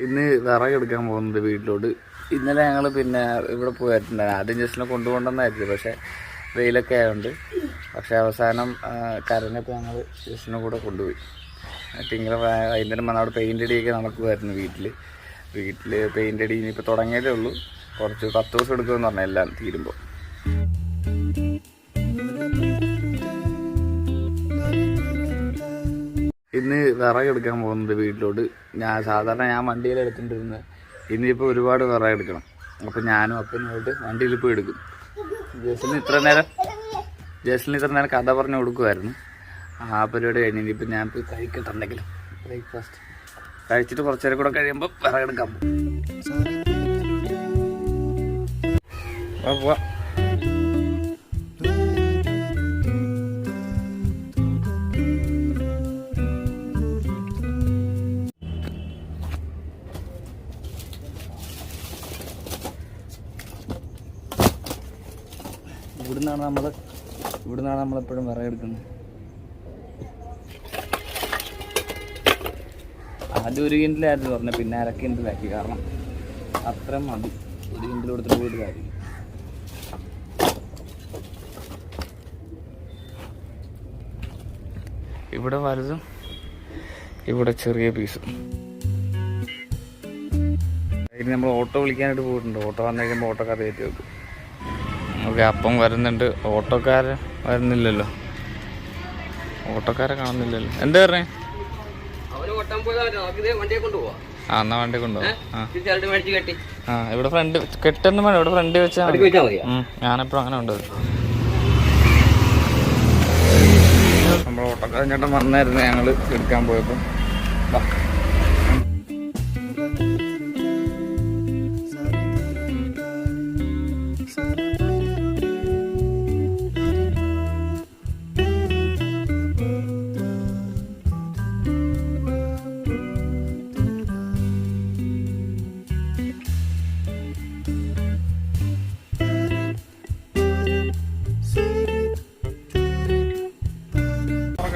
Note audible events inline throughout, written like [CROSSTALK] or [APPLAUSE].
ഇന്ന് വിറക് എടുക്കാൻ പോകുന്നത് വീട്ടിലോട്ട്. ഇന്നലെ ഞങ്ങൾ പിന്നെ ഇവിടെ പോയിട്ടുണ്ടായിരുന്നു ആദ്യം ജസ്റ്റിനെ കൊണ്ടുപോകണ്ടെന്നായിരുന്നു. പക്ഷേ വെയിലൊക്കെ ആയതുകൊണ്ട് പക്ഷേ അവസാനം കരനൊക്കെ ഞങ്ങൾ ജസ്റ്റിനെ കൂടെ കൊണ്ടുപോയി. വൈ- വൈകുന്നേരം വന്ന അവിടെ പെയിന്റ് അടിയൊക്കെ നടക്കുമായിരുന്നു വീട്ടിൽ വീട്ടിൽ പെയിന്റ് അടി ഇനിയിപ്പോൾ തുടങ്ങിയതേ ഉള്ളൂ. കുറച്ച് പത്ത് ദിവസം എടുക്കുമെന്ന് പറഞ്ഞാൽ എല്ലാം തീരുമ്പോൾ. ഇന്ന് വിറക് എടുക്കാൻ പോകുന്നത് വീട്ടിലോട്ട്. ഞാൻ സാധാരണ ഞാൻ വണ്ടിയിൽ എടുത്തിട്ടിരുന്നത് ഇന്നിപ്പോൾ ഒരുപാട് വിറക് എടുക്കണം. അപ്പം ഞാനും അപ്പനുമായിട്ട് വണ്ടിയിൽ പോയി എടുക്കും. ജസ്റ്റിന് ഇത്ര നേരം ജസ്റ്റിന് ഇത്ര നേരം കഥ പറഞ്ഞു കൊടുക്കുമായിരുന്നു ആ പരിപാടി കഴിഞ്ഞ് ഇനിയിപ്പോൾ ഞാൻ പോയി കഴിക്കട്ടുണ്ടെങ്കിൽ ബ്രേക്ക്ഫാസ്റ്റ് കഴിച്ചിട്ട് കുറച്ച് നേരം കൂടെ കഴിയുമ്പോൾ വിറക് എടുക്കാൻ പോകും. പോവാം. ഇവിടുന്നാണ് നമ്മൾ ഇവിടുന്നാണ് നമ്മളെപ്പോഴും വിറകെടുക്കുന്നത് ആദ്യം ഒരു കിൻഡിലായിരുന്നു പറഞ്ഞത് പിന്നെ അര കിൻഡിലാക്കി കാരണം അത്ര മതി ഒരു കിൻഡിൽ കൊടുത്തിട്ട് പോയിട്ട് കാര്യം ഇവിടെ വലുതും ഇവിടെ ചെറിയ പീസും. ഇനി നമ്മൾ ഓട്ടോ വിളിക്കാനായിട്ട് പോയിട്ടുണ്ട്. ഓട്ടോ വന്നു കഴിയുമ്പോൾ ഓട്ടോക്കാർ കയറ്റി വെക്കും. ഓക്കെ അപ്പം വരുന്നുണ്ട്. ഓട്ടോക്കാരൻ വരുന്നില്ലല്ലോ. ഓട്ടോക്കാരെ കാണുന്നില്ലല്ലോ. എന്താ പറഞ്ഞേ? ആ എന്നാ വണ്ടി കൊണ്ടുപോവാ. ആ. ഇവിടെ ഫ്രണ്ട് കെട്ടൊന്നും വേണം ഇവിടെ ഫ്രണ്ട് വെച്ചാൽ ഞാനെപ്പോഴും അങ്ങനെ ഉണ്ട് നമ്മൾ ഓട്ടോക്കാരൻ ചേട്ടൻ വന്നായിരുന്നു ഞങ്ങൾ എടുക്കാൻ പോയപ്പോൾ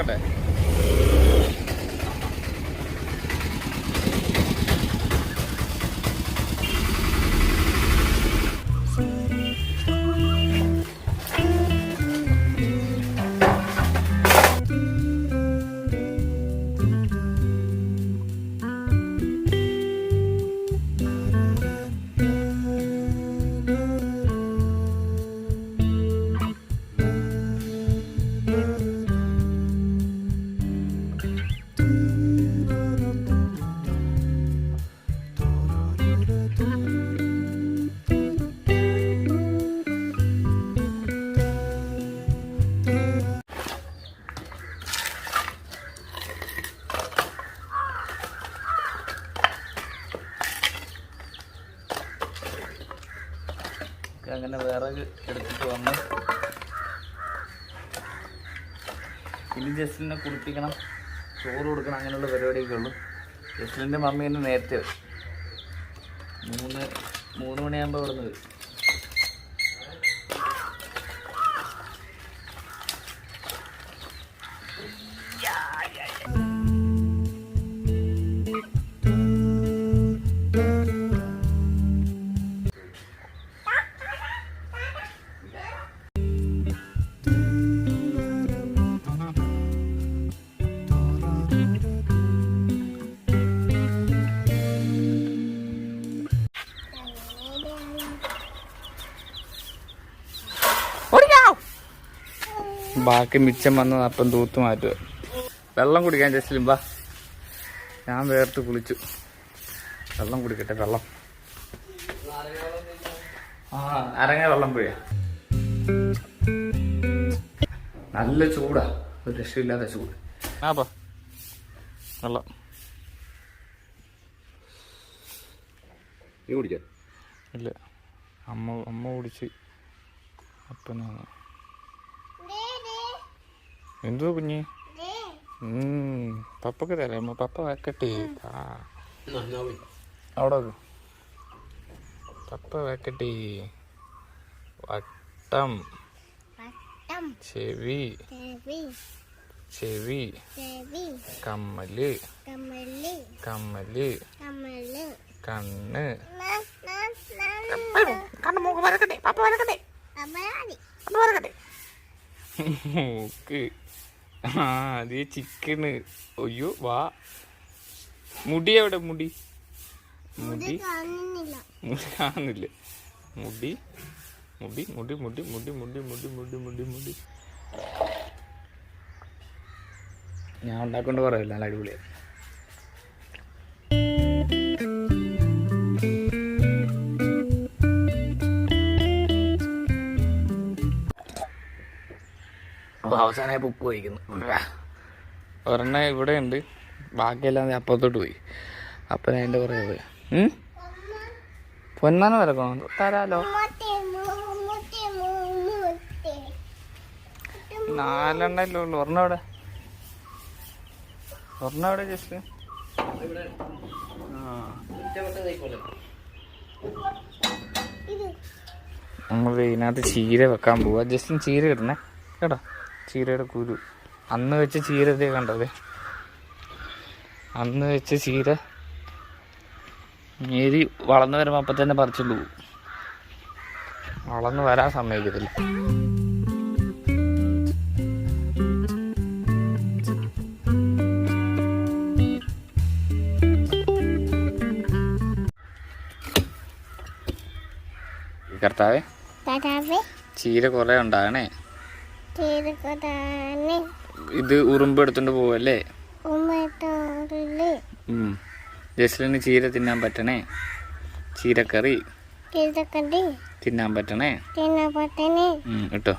വാ. തുറക്കട്ടെ വിറക് എടുത്തിട്ട് വന്ന് ഇനി ജസ്ലിനെ കുളിപ്പിക്കണം ചോറ് കൊടുക്കണം അങ്ങനെയുള്ള പരിപാടിയൊക്കെ ഉള്ളൂ ജസ്ലിന്റെ മമ്മി തന്നെ നേരത്തെ. മൂന്ന് മൂന്ന് മണിയാകുമ്പോൾ ഇവിടെ നിന്ന് വരും ബാക്കി മിച്ചം വന്നത് അപ്പം തൂത്ത് മാറ്റുക. വെള്ളം കുടിക്കാൻ ജസ്റ്റിലും ബാ ഞാൻ വേർത്ത് കുളിച്ചു. വെള്ളം കുടിക്കട്ടെ വെള്ളം. ആ അരങ്ങ വെള്ളം പോയ. നല്ല ചൂടാ. ഒരു രക്ഷയില്ലാത്ത ചൂട്. ആ പാ. വെള്ളം. നീ കുടിച്ചോ? ഇല്ല. അമ്മ അമ്മ കുടിച്ച് അപ്പനാണ് എന്തോ കുഞ്ഞ്? ഉം, പപ്പക്ക് തരാം. പപ്പ വെക്കട്ടെ. അവിടെ. പപ്പ വെക്കട്ടെ. വട്ടം. ചെവി. ചെവി. കമ്മൽ. കമ്മൽ. കണ്ണ്. കണ്ണ് മൂക്ക് വരക്കട്ടെ. പപ്പ വരക്കട്ടെ. പപ്പ വരക്കട്ടെ. മൂക്ക്. ആ അതേ ചിക്കന്. അയ്യോ വാ. മുടി എവിടെ മുടി? മുടി? മുടി കാണുന്നില്ല. മുടി? മുടി മുടി മുടി മുടി മുടി മുടി മുടി മുടി മുടി. ഞാൻ ഉണ്ടാക്കൊണ്ട് പറയില്ല നല്ല അടിപൊളിയാണ് അപ്പോൾ അവസാനമായി ഉപ്പ് കഴിക്കുന്നു. ഒരെണ്ണം ഇവിടെ ഉണ്ട് ബാക്കിയെല്ലാം അപ്പുറത്തോട്ട് പോയി. അപ്പം അതിന്റെ കുറേ പോയി? പൊന്നാന വരക്കണോ തരാലോ. നാലെണ്ണല്ലേ ഉള്ളു. ഒരെണ്ണം എവിടെ? ഒരെണ്ണം എവിടെ ജസ്റ്റ്? നമ്മൾ ഇതിനകത്ത് ചീര വെക്കാൻ പോവാ. ജസ്റ്റ് ചീര ഇടണേ കേട്ടോ? ചീരയുടെ കുരു. അന്ന് വെച്ച ചീര ഇതേ കണ്ടത്. അന്ന് വെച്ച ചീര മേരി വളർന്നു വരുമ്പോൾ അപ്പം തന്നെ പറിച്ചുകൊണ്ട് പോകും വളർന്നു വരാൻ സമ്മതിക്കത്തില്ല. കർത്താവേ. ചീര കുറേ ഉണ്ടാകണേ. ഇത് ഉറുമ്പ് എടുത്തോണ്ട് പോവല്ലേ. ജസ്ലിന് ചീര തിന്നാൻ പറ്റണേ? ചീരക്കറി തിന്നാൻ പറ്റണേ? തിന്നാൻ പറ്റണേ? ഇട്ടോ.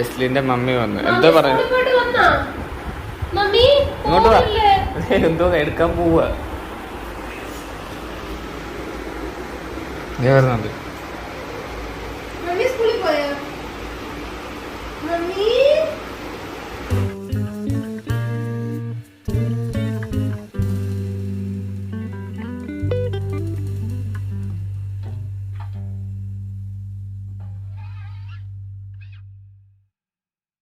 ജസ്ലിന്റെ മമ്മി വന്നു. എന്താ ഇങ്ങോട്ട് വാ. പോയില്ലേ? [LAUGHS] എന്തോ എടുക്കാൻ പോവാ. ഞാൻ വരുന്നുണ്ട്.